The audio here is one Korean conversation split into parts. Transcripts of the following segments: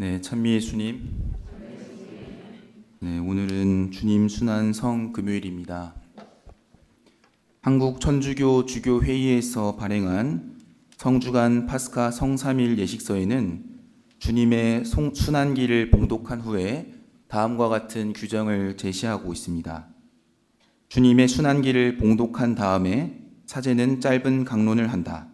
네, 찬미 예수님. 네, 오늘은 주님 순환 성 금요일입니다. 한국 천주교 주교 회의에서 발행한 성주간 파스카 성삼일 예식서에는 주님의 송- 순환기를 봉독한 후에 다음과 같은 규정을 제시하고 있습니다. 주님의 순환기를 봉독한 다음에 사제는 짧은 강론을 한다.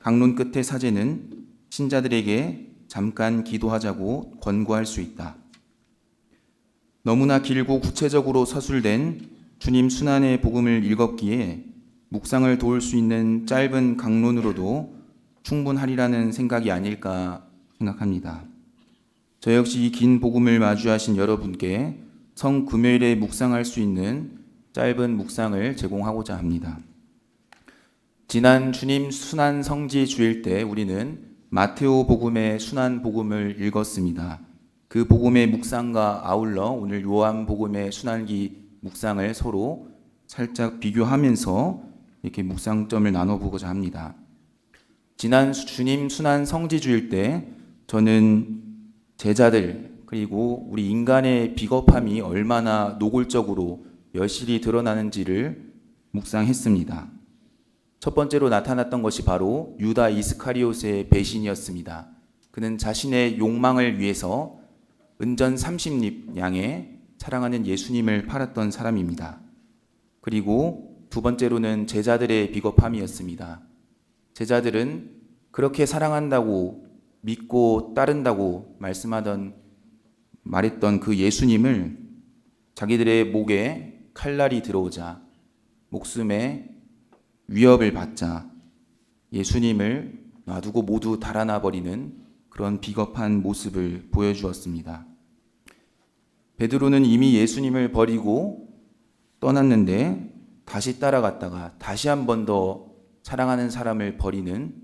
강론 끝에 사제는 신자들에게 잠깐 기도하자고 권고할 수 있다. 너무나 길고 구체적으로 서술된 주님 순환의 복음을 읽었기에 묵상을 도울 수 있는 짧은 강론으로도 충분하리라는 생각이 아닐까 생각합니다. 저 역시 이 긴 복음을 마주하신 여러분께 성 금요일에 묵상할 수 있는 짧은 묵상을 제공하고자 합니다. 지난 주님 순환 성지 주일 때 우리는 마테오 복음의 순환 복음을 읽었습니다. 그 복음의 묵상과 아울러 오늘 요한 복음의 순환기 묵상을 서로 살짝 비교하면서 이렇게 묵상점을 나눠보고자 합니다. 지난 주님 순환 성지 주일 때 저는 제자들 그리고 우리 인간의 비겁함이 얼마나 노골적으로 여실히 드러나는지를 묵상했습니다. 첫 번째로 나타났던 것이 바로 유다 이스카리옷의 배신이었습니다. 그는 자신의 욕망을 위해서 은전 30립 양의 사랑하는 예수님을 팔았던 사람입니다. 그리고 두 번째로는 제자들의 비겁함이었습니다. 제자들은 그렇게 사랑한다고 믿고 따른다고 말씀하던 말했던 그 예수님을 자기들의 목에 칼날이 들어오자 목숨에 위협을 받자 예수님을 놔두고 모두 달아나 버리는 그런 비겁한 모습을 보여주었습니다. 베드로는 이미 예수님을 버리고 떠났는데 다시 따라갔다가 다시 한 번 더 사랑하는 사람을 버리는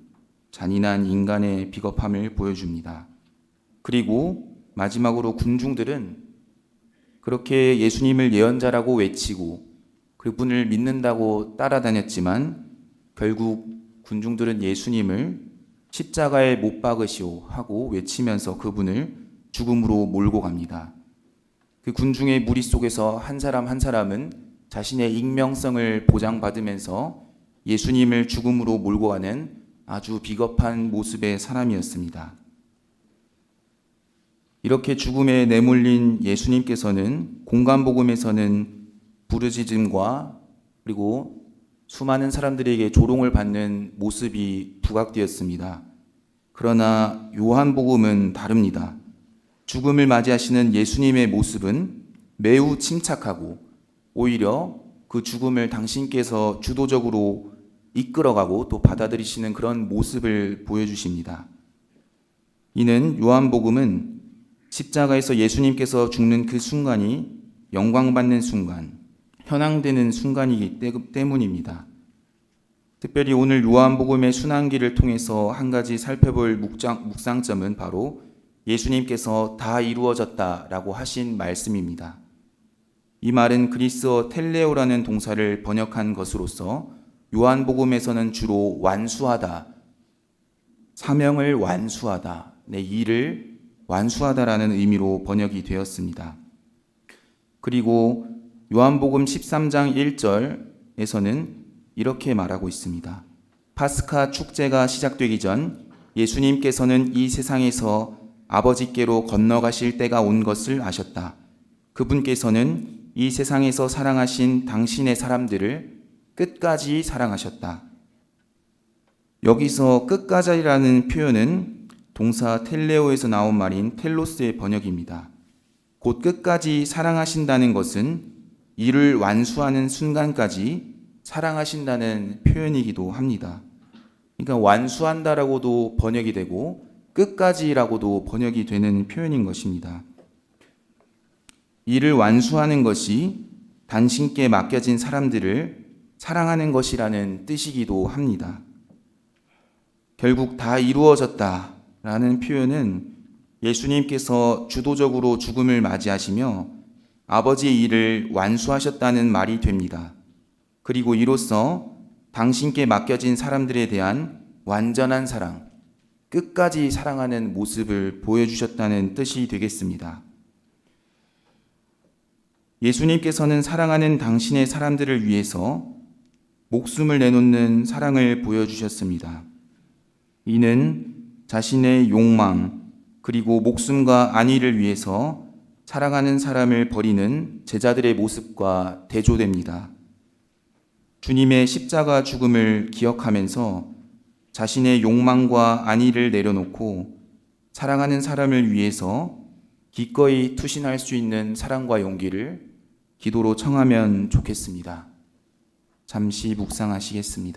잔인한 인간의 비겁함을 보여줍니다. 그리고 마지막으로 군중들은 그렇게 예수님을 예언자라고 외치고 그분을 믿는다고 따라다녔지만 결국 군중들은 예수님을 십자가에 못 박으시오 하고 외치면서 그분을 죽음으로 몰고 갑니다. 그 군중의 무리 속에서 한 사람 한 사람은 자신의 익명성을 보장받으면서 예수님을 죽음으로 몰고 가는 아주 비겁한 모습의 사람이었습니다. 이렇게 죽음에 내몰린 예수님께서는 공간복음에서는 부르짖음과 그리고 수많은 사람들에게 조롱을 받는 모습이 부각되었습니다. 그러나 요한복음은 다릅니다. 죽음을 맞이하시는 예수님의 모습은 매우 침착하고 오히려 그 죽음을 당신께서 주도적으로 이끌어가고 또 받아들이시는 그런 모습을 보여주십니다. 이는 요한복음은 십자가에서 예수님께서 죽는 그 순간이 영광받는 순간, 현황되는 순간이기 때문입니다. 특별히 오늘 요한복음의 순환기를 통해서 한 가지 살펴볼 묵장, 묵상점은 바로 예수님께서 다 이루어졌다라고 하신 말씀입니다. 이 말은 그리스어 텔레오라는 동사를 번역한 것으로서 요한복음에서는 주로 완수하다, 사명을 완수하다, 내 일을 완수하다라는 의미로 번역이 되었습니다. 그리고 요한복음 13장 1절에서는 이렇게 말하고 있습니다. 파스카 축제가 시작되기 전 예수님께서는 이 세상에서 아버지께로 건너가실 때가 온 것을 아셨다. 그분께서는 이 세상에서 사랑하신 당신의 사람들을 끝까지 사랑하셨다. 여기서 끝까지라는 표현은 동사 텔레오에서 나온 말인 텔로스의 번역입니다. 곧 끝까지 사랑하신다는 것은 이를 완수하는 순간까지 사랑하신다는 표현이기도 합니다. 그러니까 완수한다라고도 번역이 되고 끝까지라고도 번역이 되는 표현인 것입니다. 이를 완수하는 것이 당신께 맡겨진 사람들을 사랑하는 것이라는 뜻이기도 합니다. 결국 다 이루어졌다 라는 표현은 예수님께서 주도적으로 죽음을 맞이하시며 아버지의 일을 완수하셨다는 말이 됩니다. 그리고 이로써 당신께 맡겨진 사람들에 대한 완전한 사랑, 끝까지 사랑하는 모습을 보여주셨다는 뜻이 되겠습니다. 예수님께서는 사랑하는 당신의 사람들을 위해서 목숨을 내놓는 사랑을 보여주셨습니다. 이는 자신의 욕망, 그리고 목숨과 안위를 위해서 사랑하는 사람을 버리는 제자들의 모습과 대조됩니다. 주님의 십자가 죽음을 기억하면서 자신의 욕망과 안위를 내려놓고 사랑하는 사람을 위해서 기꺼이 투신할 수 있는 사랑과 용기를 기도로 청하면 좋겠습니다. 잠시 묵상하시겠습니다.